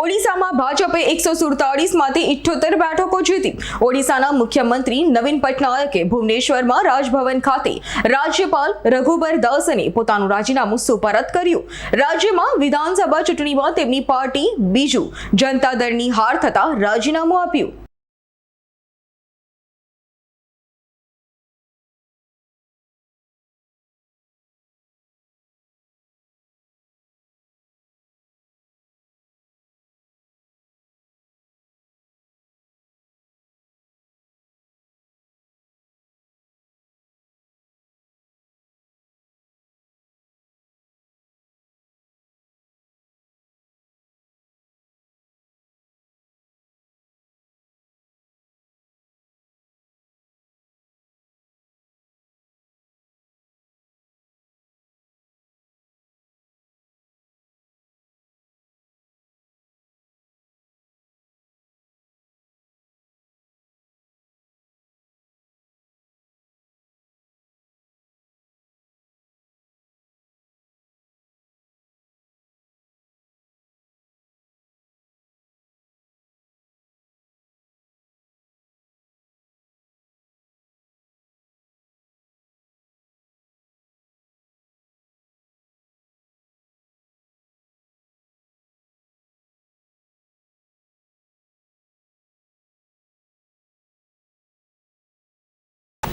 ઓડિશામાં ભાજપે એકસો સુડતાળીસમાંથી ઇઠ્યોતેર બેઠકો જીતી. ઓડિશાના મુખ્યમંત્રી નવીન પટનાયકે ભુવનેશ્વરમાં રાજભવન ખાતે રાજ્યપાલ રઘુબર દાસને પોતાનું રાજીનામું સુપરત કર્યું. રાજ્યમાં વિધાનસભા ચૂંટણીમાં તેમની પાર્ટી બીજું. જનતા દળની હાર થતાં રાજીનામું આપ્યું.